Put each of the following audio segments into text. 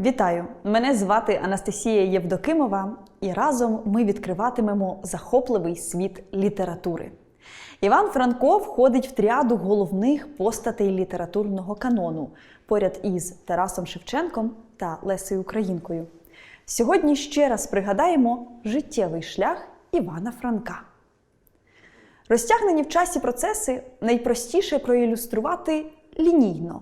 Вітаю! Мене звати Анастасія Євдокимова, і разом ми відкриватимемо захопливий світ літератури. Іван Франко входить в тріаду головних постатей літературного канону поряд із Тарасом Шевченком та Лесею Українкою. Сьогодні ще раз пригадаємо життєвий шлях Івана Франка. Розтягнені в часі процеси найпростіше проілюструвати лінійно.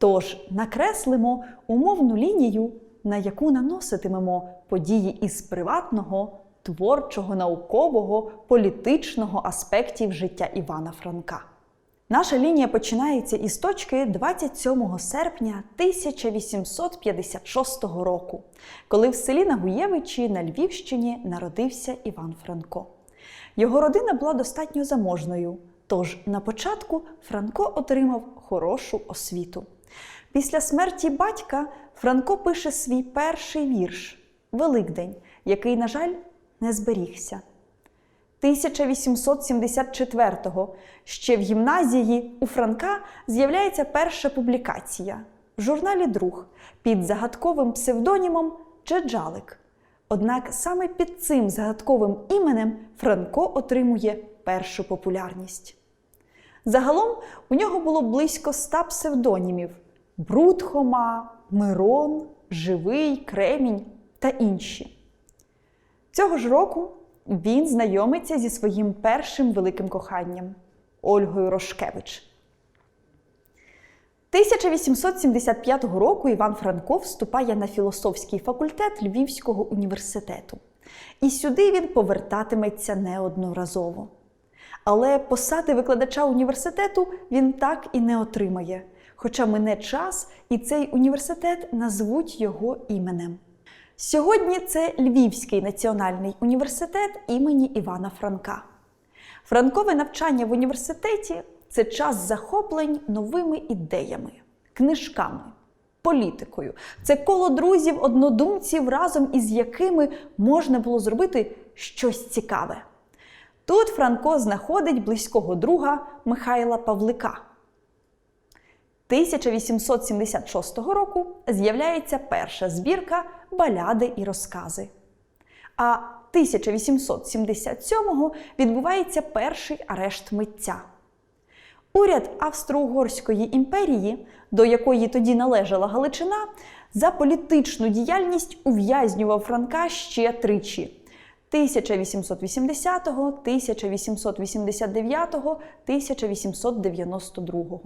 Тож накреслимо умовну лінію, на яку наноситимемо події із приватного, творчого, наукового, політичного аспектів життя Івана Франка. Наша лінія починається із точки 27 серпня 1856 року, коли в селі Нагуєвичі на Львівщині народився Іван Франко. Його родина була достатньо заможною, тож на початку Франко отримав хорошу освіту. Після смерті батька Франко пише свій перший вірш Великдень, який, на жаль, не зберігся. 1874-го ще в гімназії у Франка з'являється перша публікація в журналі Друг під загадковим псевдонімом Джеджалик. Однак саме під цим загадковим іменем Франко отримує першу популярність. Загалом у нього було близько ста псевдонімів: Брудхома, Мирон, Живий, Кремінь та інші. Цього ж року він знайомиться зі своїм першим великим коханням Ольгою Рошкевич. 1875 року Іван Франко вступає на філософський факультет Львівського університету. І сюди він повертатиметься неодноразово. Але посади викладача університету він так і не отримає. Хоча мине час, і цей університет назвуть його іменем. Сьогодні це Львівський національний університет імені Івана Франка. Франкове навчання в університеті це час захоплень новими ідеями, книжками, політикою. Це коло друзів, однодумців, разом із якими можна було зробити щось цікаве. Тут Франко знаходить близького друга Михайла Павлика. 1876 року з'являється перша збірка Баляди і розкази. А 1877-го відбувається перший арешт митця. Уряд Австро-Угорської імперії, до якої тоді належала Галичина, за політичну діяльність ув'язнював Франка ще тричі. 1880, 1889, 1892.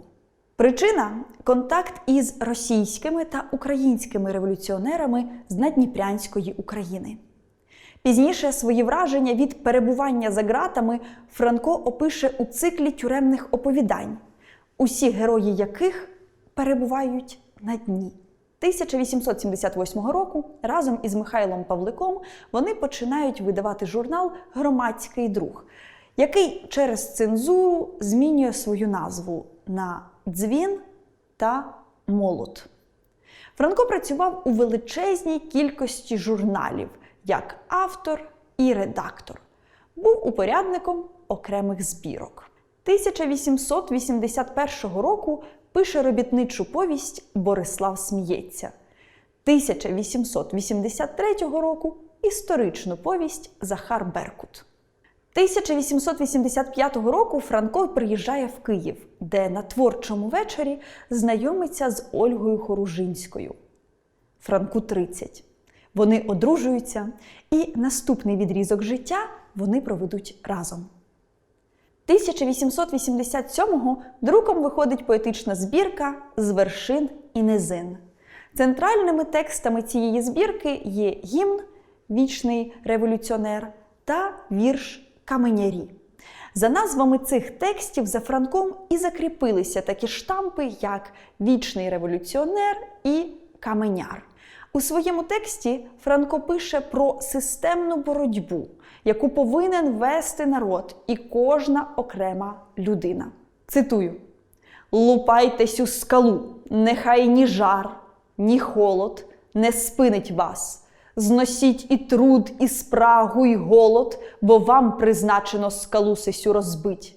Причина контакт із російськими та українськими революціонерами з Надніпрянської України. Пізніше свої враження від перебування за ґратами Франко опише у циклі тюремних оповідань, усі герої яких перебувають на дні. 1878 року разом із Михайлом Павликом вони починають видавати журнал Громадський друг, який через цензуру змінює свою назву на дзвін та молот. Франко працював у величезній кількості журналів як автор і редактор. Був упорядником окремих збірок. 1881 року пише робітничу повість Борислав сміється. 1883 року історичну повість Захар Беркут. 1885 року Франко приїжджає в Київ, де на творчому вечорі знайомиться з Ольгою Хоружинською. Франку 30. Вони одружуються, і наступний відрізок життя вони проведуть разом. 1887-го друком виходить поетична збірка з вершин і низин. Центральними текстами цієї збірки є гімн Вічний революціонер та вірш Каменярі. За назвами цих текстів за Франком і закріпилися такі штампи, як Вічний революціонер і Каменяр. У своєму тексті Франко пише про системну боротьбу, яку повинен вести народ і кожна окрема людина. Цитую: Лупайтесь у скалу, нехай ні жар, ні холод не спинить вас. Зносіть і труд, і спрагу, і голод, бо вам призначено скалу сесю розбить.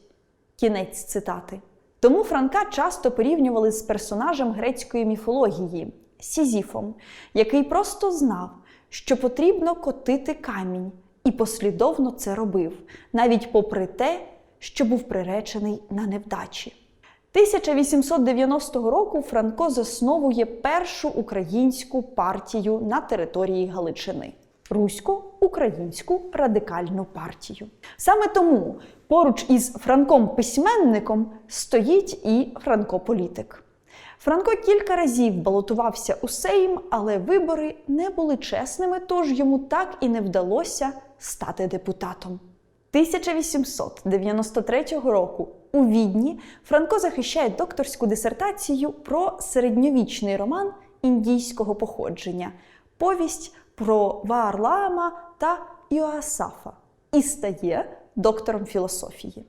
Кінець цитати. Тому Франка часто порівнювали з персонажем грецької міфології Сізіфом, який просто знав, що потрібно котити камінь, і послідовно це робив, навіть попри те, що був приречений на невдачі. 1890 року Франко засновує першу українську партію на території Галичини Русько-Українську радикальну партію. Саме тому поруч із Франком-письменником стоїть і Франко-політик. Франко кілька разів балотувався у Сейм, але вибори не були чесними, тож йому так і не вдалося стати депутатом. 1893 року у Відні Франко захищає докторську дисертацію про середньовічний роман індійського походження, повість про Ваарлаама та Іоасафа і стає доктором філософії.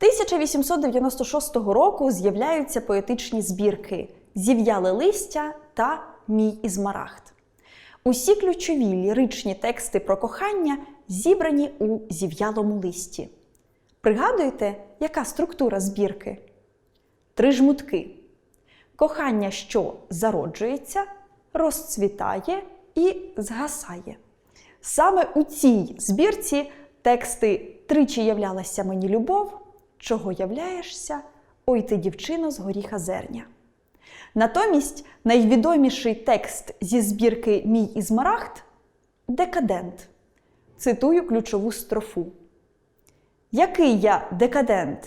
1896 року з'являються поетичні збірки Зів'яле листя та Мій Ізмарагд. Усі ключові ліричні тексти про кохання зібрані у зів'ялому листі. Пригадуєте, яка структура збірки? Три жмутки. Кохання, що зароджується, розцвітає і згасає. Саме у цій збірці тексти Тричі являлася мені любов, чого являєшся, ой ти дівчино з горіха зерня. Натомість найвідоміший текст зі збірки Мій Ізмарагд декадент. Цитую ключову строфу. Який я декадент?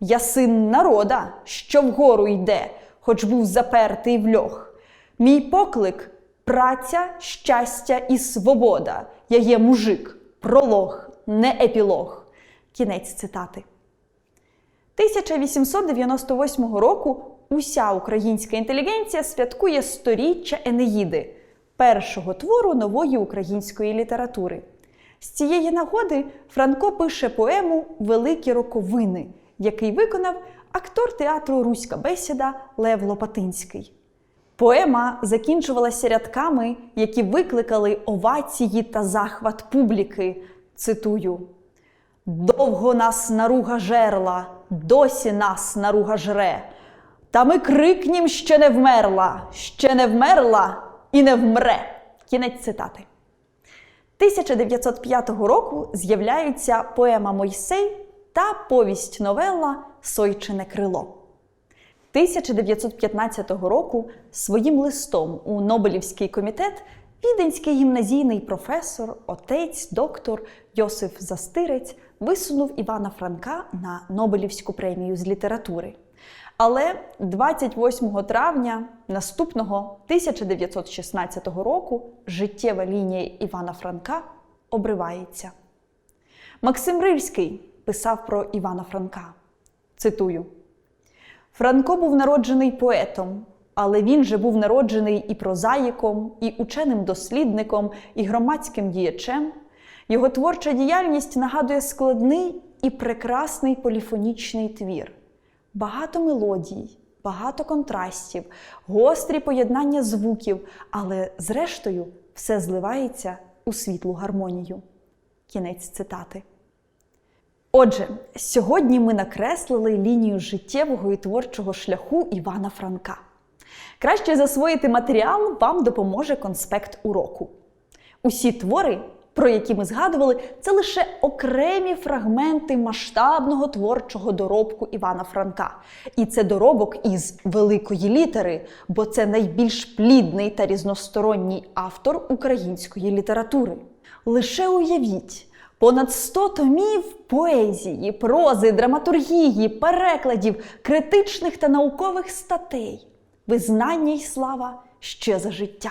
Я син народа, що вгору йде, хоч був запертий в льох. Мій поклик праця, щастя і свобода. Я є мужик, пролог, не епілог. Кінець цитати. 1898 року уся українська інтелігенція святкує сторіччя Енеїди, першого твору нової української літератури. З цієї нагоди Франко пише поему Великі роковини, який виконав актор театру Руська бесіда Лев Лопатинський. Поема закінчувалася рядками, які викликали овації та захват публіки. Цитую: Довго нас наруга жерла, досі нас наруга жре. Та ми крикнім ще не вмерла, ще не вмерла і не вмре. Кінець цитати. 1905 року з'являються поема Мойсей та повість новела Сойчине крило. 1915 року своїм листом у Нобелівський комітет віденський гімназійний професор, отець, доктор Йосиф Застирець висунув Івана Франка на Нобелівську премію з літератури. Але 28 травня наступного 1916 року життєва лінія Івана Франка обривається. Максим Рильський писав про Івана Франка. Цитую: Франко був народжений поетом, але він же був народжений і прозаїком, і ученим дослідником, і громадським діячем. Його творча діяльність нагадує складний і прекрасний поліфонічний твір багато мелодій, багато контрастів, гострі поєднання звуків, але зрештою все зливається у світлу гармонію. Кінець цитати. Отже, сьогодні ми накреслили лінію життєвого і творчого шляху Івана Франка. Краще засвоїти матеріал вам допоможе конспект уроку. Усі твори про які ми згадували, це лише окремі фрагменти масштабного творчого доробку Івана Франка. І це доробок із великої літери, бо це найбільш плідний та різносторонній автор української літератури. Лише уявіть. Понад 100 томів поезії, прози, драматургії, перекладів, критичних та наукових статей, визнання й слава ще за життя.